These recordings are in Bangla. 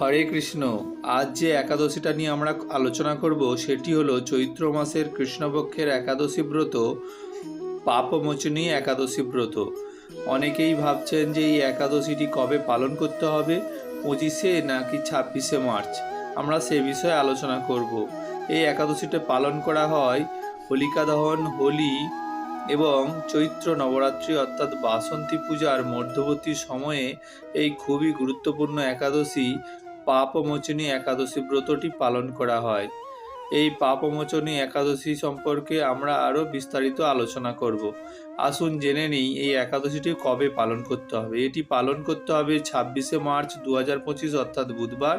হরে কৃষ্ণ, আজ যে একাদশীটা নিয়ে আমরা আলোচনা করব, সেটি হলো চৈত্র মাসের কৃষ্ণপক্ষের একাদশী ব্রত, পাপমোচনী একাদশী ব্রত। অনেকেই ভাবছেন যে এই একাদশীটি কবে পালন করতে হবে, পঁচিশে নাকি ছাব্বিশে মার্চ? আমরা সে বিষয়ে আলোচনা করব। এই একাদশীটা পালন করা হয় হোলিকা দহন হোলি এবং চৈত্র নবরাত্রি অর্থাৎ বাসন্তী পূজার মধ্যবর্তী সময়ে। এই খুবই গুরুত্বপূর্ণ একাদশী পাপমোচনী একাদশী ব্রতটি পালন করা হয়। এই পাপমোচনী একাদশী সম্পর্কে আমরা আরও বিস্তারিত আলোচনা করব। আসুন জেনে নিই এই একাদশীটি কবে পালন করতে হবে। এটি পালন করতে হবে ছাব্বিশে মার্চ দু পঁচিশ, অর্থাৎ বুধবার,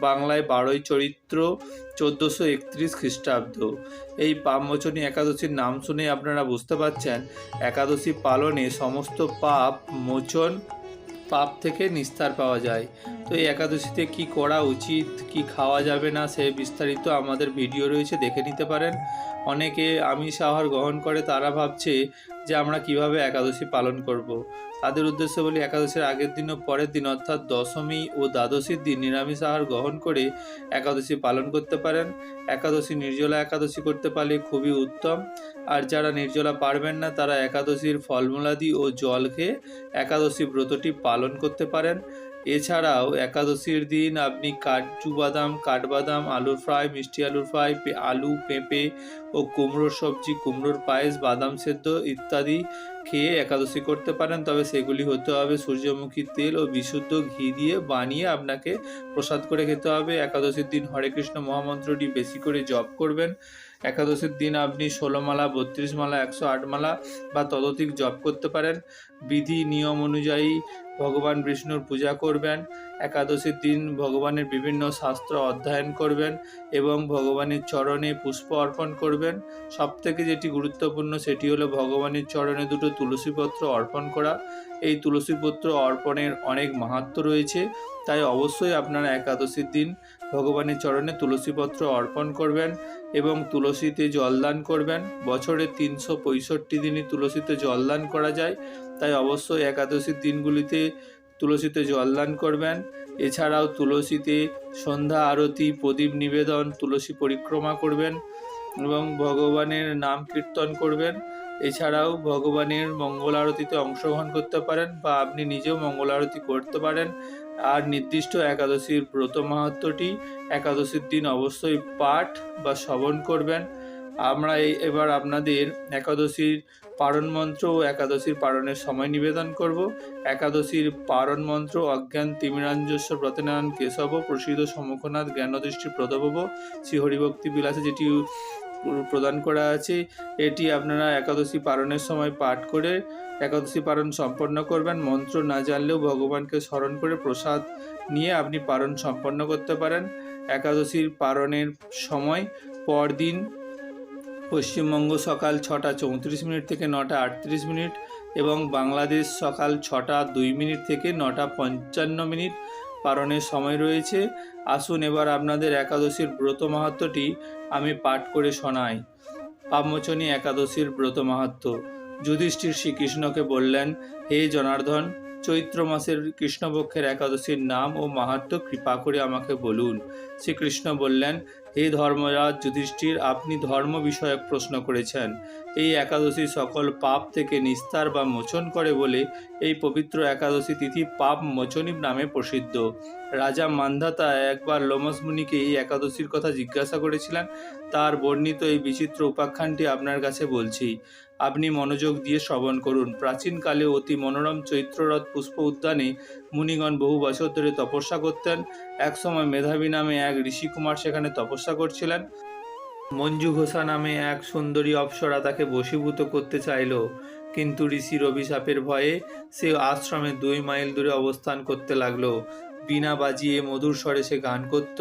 বাংলায় বারোই চরিত্র চোদ্দোশো একত্রিশ খ্রিস্টাব্দ। এই পাপমোচনী একাদশীর নাম শুনে আপনারা বুঝতে পারছেন, একাদশী পালনে সমস্ত পাপ, মোচন পাপ থেকে নিস্তার পাওয়া যায়। তো এই একাদশীতে কি করা উচিত, কি খাওয়া যাবে না, সে বিস্তারিত আমাদের ভিডিও রয়েছে, দেখে নিতে পারেন। অনেকে আমিষ আহার গ্রহণ করে, তারা ভাবছে যে আমরা কীভাবে একাদশী পালন করব। তাদের উদ্দেশ্য বলি, একাদশীর আগের দিন ও পরের দিন, অর্থাৎ দশমী ও দ্বাদশীর দিন নিরামিষ আহার গ্রহণ করে একাদশী পালন করতে পারেন। একাদশী নির্জলা একাদশী করতে পারলে খুবই উত্তম। আর যারা নির্জলা পারবেন না, তারা একাদশীর ফলমূলাদি ও জল খেয়ে একাদশী ব্রতটি পালন করতে পারেন। এছাড়াও একাদশীর দিন আপনি কাজু বাদাম, কাঠবাদাম, আলুর ফ্রাই, মিষ্টি আলুর ফ্রাই আলু, পেঁপে ও কুমড়োর সবজি, কুমড়োর পায়েস, বাদাম সেদ্ধ ইত্যাদি খেয়ে একাদশী করতে পারেন। তবে সেগুলি হতে হবে সূর্যমুখী তেল ও বিশুদ্ধ ঘি দিয়ে বানিয়ে আপনাকে প্রসাদ করে খেতে হবে। একাদশীর দিন হরে কৃষ্ণ মহামন্ত্রটি বেশি করে জপ করবেন। একাদশীর দিন আপনি ষোলো মালা, বত্রিশ মালা, একশো আট মালা বা ততোধিক জপ করতে পারেন। বিধি, নিয়ম অনুযায়ী ভগবান বিষ্ণুর পূজা করবেন। একাদশীর দিন ভগবানের বিভিন্ন শাস্ত্র অধ্যয়ন করবেন এবং ভগবানের চরণে পুষ্প অর্পণ করবেন। সবথেকে যেটি গুরুত্বপূর্ণ সেটি হলো ভগবানের চরণে দুটো তুলসীপত্র অর্পণ করা। এই তুলসীপত্র অর্পণের অনেক মাহাত্ম্য রয়েছে, তাই অবশ্যই আপনারা একাদশীর দিন ভগবানের চরণে তুলসীপত্র অর্পণ করবেন এবং তুলসীতে জলদান করবেন। বছরে তিনশো পঁয়ষট্টি দিনই তুলসীতে জলদান করা যায়, তাই অবশ্যই একাদশীর দিনগুলিতে তুলসীতে জলদান করবেন। এছাড়াও তুলসীতে সন্ধ্যা আরতি, প্রদীপ নিবেদন, তুলসী পরিক্রমা করবেন এবং ভগবানের নাম কীর্তন করবেন। এছাড়াও ভগবানের মঙ্গল আরতিতে অংশগ্রহণ করতে পারেন বা আপনি নিজেও মঙ্গল আরতি করতে পারেন। আর নির্দিষ্ট একাদশীর ব্রত মাহাত্ম্যটি একাদশীর দিন অবশ্যই পাঠ বা শ্রবণ করবেন। আমরা এবার আপনাদের একাদশীর পারণ মন্ত্র ও একাদশীর পারণের সময় নিবেদন করব। একাদশীর পারণ মন্ত্র, অজ্ঞান, তিমিরাঞ্জস্ব, ব্রতনারায়ণ, কেশব, প্রসিদ্ধ সমুখনাথ, জ্ঞানদৃষ্টি, প্রদভব শ্রী হরিভক্তি বিলাসে যেটি প্রদান করা আছে, এটি আপনারা একাদশী পারণের সময় পাঠ করে একাদশী পারণ সম্পন্ন করবেন। মন্ত্র না জানলেও ভগবানকে স্মরণ করে প্রসাদ নিয়ে আপনি পারণ সম্পন্ন করতে পারেন। একাদশীর পারণের সময় পরদিন পশ্চিমবঙ্গ সকাল ছটা চৌত্রিশ মিনিট থেকে নটা আটত্রিশ মিনিট এবং বাংলাদেশ সকাল ছটা দুই মিনিট থেকে নটা পঞ্চান্ন মিনিট পারণের সময় রয়েছে। আসুন এবার আপনাদের একাদশীর ব্রত মাহাত্ম্যটি আমি পাঠ করে শোনাই। পাপমোচনী একাদশীর ব্রত মাহাত্ম্য যুধিষ্ঠির শ্রীকৃষ্ণকে বললেন, হে জনার্দন চৈত্র মাসের কৃষ্ণপক্ষের একাদশীর নাম ও মাহাত্ম্য কৃপা করে আমাকে বলুন। শ্রীকৃষ্ণ বললেন, হে ধর্মরাজ যুধিষ্ঠির, আপনি ধর্ম বিষয়ক প্রশ্ন করেছেন। এই একাদশী সকল পাপ থেকে নিস্তার বা মোচন করে বলে এই পবিত্র একাদশী তিথি পাপ মোচনী নামে প্রসিদ্ধ। রাজা মান্ধাতা একবার লোমস মুনিকে এই একাদশীর কথা জিজ্ঞাসা করেছিলেন। তার বর্ণিত এই বিচিত্র উপাখ্যানটি আপনার কাছে বলছি। আপনি মনোযোগ দিয়ে শ্রবণ করুন। প্রাচীনকালে অতি মনোরম চৈত্ররথ পুষ্প উদ্যানে মুনিগণ বহু বছর ধরে তপস্যা করতেন। একসময় মেধাবী নামে এক ঋষিকুমার সেখানে তপস্যা করছিলেন। মঞ্জু ঘোষা নামে এক সুন্দরী অপ্সরা তাকে বশীভূত করতে চাইল। কিন্তু ঋষির অভিশাপের ভয়ে সে আশ্রমে দুই মাইল দূরে অবস্থান করতে লাগল। বীণা বাজিয়ে মধুর স্বরে সে গান করত।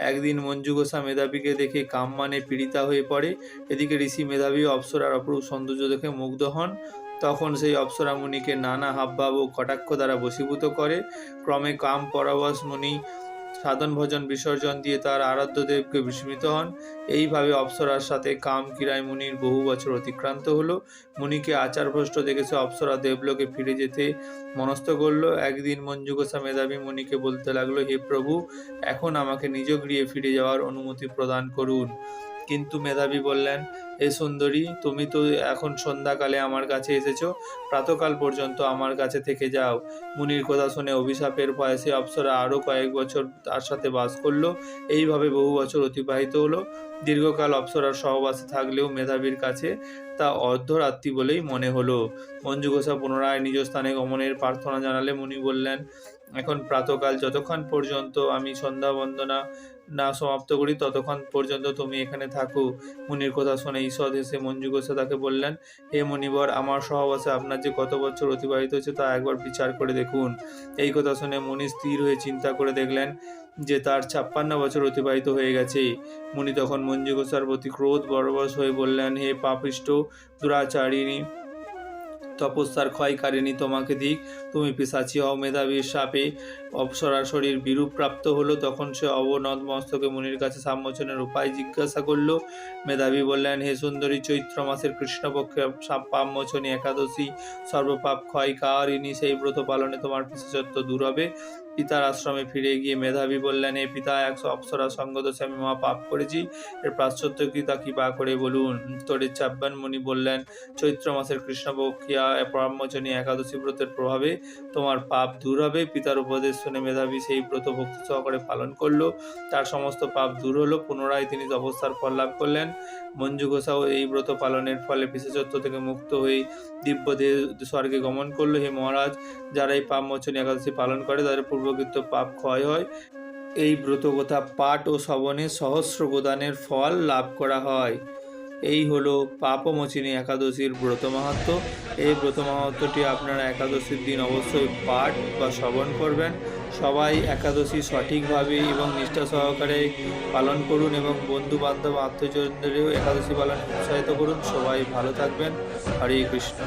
একদিন মঞ্জু ঘোষা মেধাবীকে দেখে কামমানে পীড়িতা হয়ে পড়ে। এদিকে ঋষি মেধাবী অপ্সরার অপরূপ সৌন্দর্য দেখে মুগ্ধ হন। তখন সেই অপ্সরা মুনিকে নানা হাবভাব ও কটাক্ষ দ্বারা বশীভূত করে। ক্রমে কাম পরবশ মুনি সাধন, ভোজন, বিসর্জন দিয়ে তার আরাধ্য দেবকে বিস্মিত হন। এইভাবে অপ্সরার সাথে কাম কিরায় মুনির বহু বছর অতিক্রান্ত হলো। মুনিকে আচারভ্রষ্ট দেখেছে অপ্সরা দেবলোকে ফিরে যেতে মনস্থ করল। একদিন মঞ্জুগোসা মেধাবী মুনিকে বলতে লাগল, হে প্রভু, এখন আমাকে নিজ গৃহে ফিরে যাওয়ার অনুমতি প্রদান করুন। কিন্তু মেধাবী বললেন, এ সুন্দরী, তুমি তো এখন সন্ধ্যাকালে আমার কাছে এসেছ, প্রাতকাল পর্যন্ত আমার কাছে থেকে যাও। মুনির কথা শুনে অভিশাপের ভয়ে সে অপ্সরা আরও কয়েক বছর তার সাথে বাস করল। এইভাবে বহু বছর অতিবাহিত হলো। দীর্ঘকাল অপ্সরার সহবাসে থাকলেও মেধাবীর কাছে তা অর্ধরাত্রি বলেই মনে হলো। মঞ্জু ঘোষা পুনরায় নিজ স্থানে গমনের প্রার্থনা জানালে মুনি বললেন, এখন প্রাতকাল, যতক্ষণ পর্যন্ত আমি সন্ধ্যা বন্দনা না সমাপ্ত করি, ততক্ষণ পর্যন্ত তুমি এখানে থাকো। মুনির কথা শুনে ঈষৎ এসে মঞ্জু ঘোষা তাকে বললেন, হে মণিবর আমার সহবাসে আপনার যে কত বছর অতিবাহিত হয়েছে তা একবার বিচার করে দেখুন। এই কথা শুনে মুনি স্থির হয়ে চিন্তা করে দেখলেন যে তার ছাপ্পান্ন বছর অতিবাহিত হয়ে গেছে। মুনি তখন মঞ্জু ঘোষার প্রতি ক্রোধ বরবশ হয়ে বললেন, হে পাপিষ্ট দুরাচারিণী তপস্যার ক্ষয়কারিণী তোমাকে দিক। তুমি পিসাচি হও মেধাবীর সাপে। অপসরার শরীর বিরূপ প্রাপ্ত হলো। তখন সে অবনদ মস্তকে মুনির কাছে সাম্মোচনের উপায় জিজ্ঞাসা করল। মেধাবী বললেন, হে সুন্দরী, চৈত্র মাসের কৃষ্ণপক্ষে পাপমোচনী একাদশী সর্বপাপ ক্ষয়কারিণী, সেই ব্রত পালনে তোমার পিসাচত্ব দূর হবে। পিতার আশ্রমে ফিরে গিয়ে মেধাবী বললেন, হে পিতা একশো অপ্সরা সঙ্গদোষে আমি মহা পাপ করেছি। এর প্রাশ্চত্য কি তা কৃপা করে বলুন। উত্তরে চাব্বান মুনি বললেন, চৈত্র মাসের কৃষ্ণপক্ষিয়া পরামোচনী একাদশী ব্রতের প্রভাবে তোমার পাপ দূর হবে। পিতার উপদেশ শুনে মেধাবী সেই ব্রত ভক্তি সহকারে পালন করল। তার সমস্ত পাপ দূর হলো। পুনরায় তিনি অবস্থার ফল লাভ করলেন। মঞ্জু ঘোষাও এই ব্রত পালনের ফলে বিশেষত্ব থেকে মুক্ত হয়ে দিব্য স্বর্গে গমন করল। হে মহারাজ, যারা এই পাপ মোচনী একাদশী পালন করে, তাদের পূর্বকৃত পাপ ক্ষয় হয়। এই ব্রতকথা পাঠ ও শ্রবণে সহস্র প্রদানের ফল লাভ করা হয়। এই হলো পাপমোচিনী একাদশীর ব্রত মাহাত্ম। এই ব্রত মাহাত্মটি আপনারা একাদশীর দিন অবশ্যই পাঠ বা শ্রবণ করবেন। সবাই একাদশী সঠিকভাবে এবং নিষ্ঠা সহকারে পালন করুন এবং বন্ধু বান্ধব আত্মীয়জনদেরও একাদশী পালনে উৎসাহিত করুন। সবাই ভালো থাকবেন। হরে কৃষ্ণ।